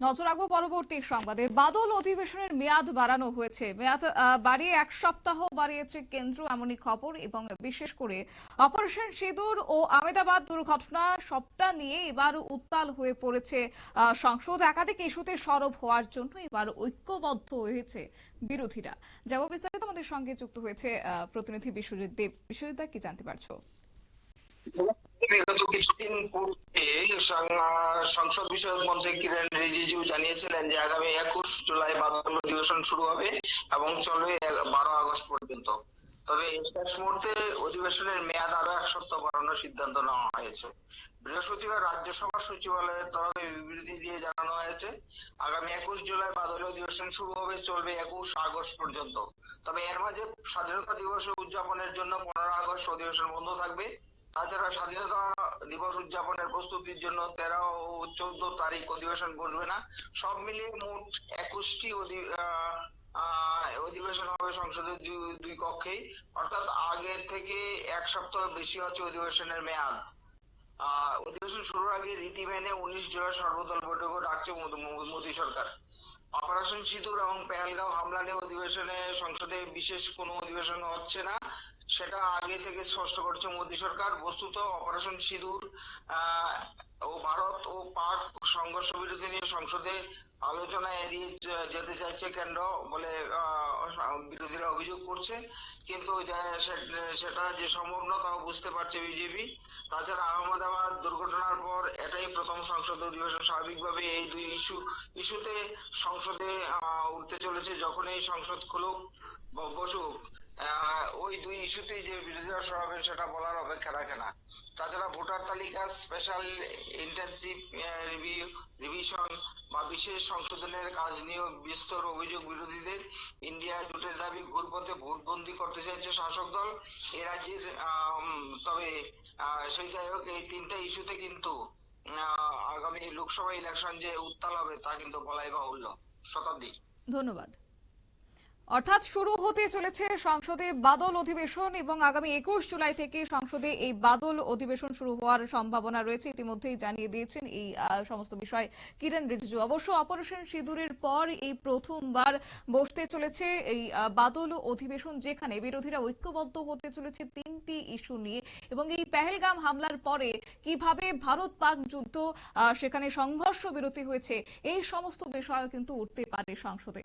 নজর রাখব পরবর্তী সংবাদে। বাদল অধিবেশনের মেয়াদ বাড়ানো হয়েছে। মেয়াদ বাড়িয়ে এক সপ্তাহ বাড়িয়েছে কেন্দ্র, এমনই খবর, এবং বিশেষ করে অপারেশন সিঁদুর ও আমেদাবাদ দুর্ঘটনা সবটা নিয়ে এবার উত্তাল হয়ে পড়েছে সংসদ। একাধিক ইস্যুতে সরব হওয়ার জন্য এবার ঐক্যবদ্ধ হয়েছে বিরোধীরা। যেমন বিস্তারিত আমাদের সঙ্গে যুক্ত হয়েছে প্রতিনিধি বিশ্বজিৎ দেব। বিশ্বজিৎ কি জানতে পারছ? বিগত কিছুদিন পূর্বে সংসদ বিষয়ক মন্ত্রী কিরেন রিজিজু জানিয়েছিলেন যে আগামী একুশ জুলাই বাদল অধিবেশন শুরু হবে এবং চলবে বারো আগস্ট পর্যন্ত। তবে শেষ মুহূর্তে অধিবেশনের মেয়াদ আরও এক সপ্তাহ বাড়ানোর সিদ্ধান্ত নেওয়া হয়েছে। বৃহস্পতিবার রাজ্যসভার সচিবালয়ের তরফে বিবৃতি দিয়ে জানানো হয়েছে, আগামী একুশ জুলাই বাদল অধিবেশন শুরু হবে, চলবে একুশ আগস্ট পর্যন্ত। তবে এর মাঝে স্বাধীনতা দিবস উদযাপনের জন্য পনেরো আগস্ট অধিবেশন বন্ধ থাকবে। তাছাড়া স্বাধীনতা দিবস উদযাপনের প্রস্তুতির জন্য তেরো ও চোদ্দ তারিখ অধিবেশন বসবে না। সব মিলিয়ে মোট একুশটি অধিবেশন হবে সংসদের দুই- কক্ষেই। অর্থাৎ আগে থেকে এক সপ্তাহ বেশি হচ্ছে অধিবেশনের মেয়াদ। অধিবেশন শুরুর আগে রীতি মেনে উনিশ জুলাই সর্বদল বৈঠকও ডাকছে মোদী সরকার। অপারেশন সিঁদুর এবং পেহেলগাঁও হামলা নিয়ে অধিবেশনে সংসদে বিশেষ কোনো অধিবেশন হচ্ছে না। সেটা আগে থেকে স্পষ্ট করছে মোদী সরকার। বস্তুত অপারেশন সিঁদুর ও ভারত ও পাক সংঘর্ষ বিরতি নিয়ে সংসদে আলোচনা এড়িয়ে যেতে চাইছে কেন্দ্র বলে বিরোধীরা অভিযোগ করছে। কিন্তু সেটা যে সম্ভব না তাও বুঝতে পারছে বিজেপি। তাছাড়া আহমেদাবাদ দুর্ঘটনার পর এটাই প্রথম সংসদ অধিবেশন। স্বাভাবিকভাবে এই দুই ইস্যু, ইস্যুতে সংসদে উঠতে চলেছে। যখনই সংসদ খুলুক বসুক ওই দুই ইস্যুতে যে বিরোধীরা সরাবেন সেটা বলার অপেক্ষা রাখে না। তাছাড়া ভোটার তালিকা স্পেশাল ইন্টেন্সিভ রিভিশন বা বিশেষ সংশোধনের কাজ নিয়ে বিস্তর অভিযোগ বিরোধীদের। ইন্ডিয়া জোটের দাবি, ঘুরপথে ভোটবন্দি করতে চাইছে শাসক দল। এ রাজ্যের তবে সেই যাই হোক, এই তিনটা ইস্যুতে কিন্তু আগামী লোকসভা ইলেকশন যে উত্তাল হবে তা কিন্তু বলাই বাহুল্য। শতাব্দী। ধন্যবাদ। অর্থাৎ শুরু হতে চলেছে সংসদে বাদল অধিবেশন এবং আগামী একুশ জুলাই থেকে সংসদে এই বাদল অধিবেশন শুরু হওয়ার সম্ভাবনা রয়েছে। ইতিমধ্যেই জানিয়ে দিয়েছেন এই সমস্ত বিষয় কিরণ রিজিজু। অবশ্য অপারেশন সিঁদুরের পর এই প্রথমবার বসতে চলেছে এই বাদল অধিবেশন, যেখানে বিরোধীরা ঐক্যবদ্ধ হতে চলেছে তিনটি ইস্যু নিয়ে। এবং এই পেহেলগাম হামলার পরে কীভাবে ভারত পাক যুদ্ধ সেখানে সংঘর্ষ বিরতি হয়েছে, এই সমস্ত বিষয় কিন্তু উঠতে পারে সংসদে।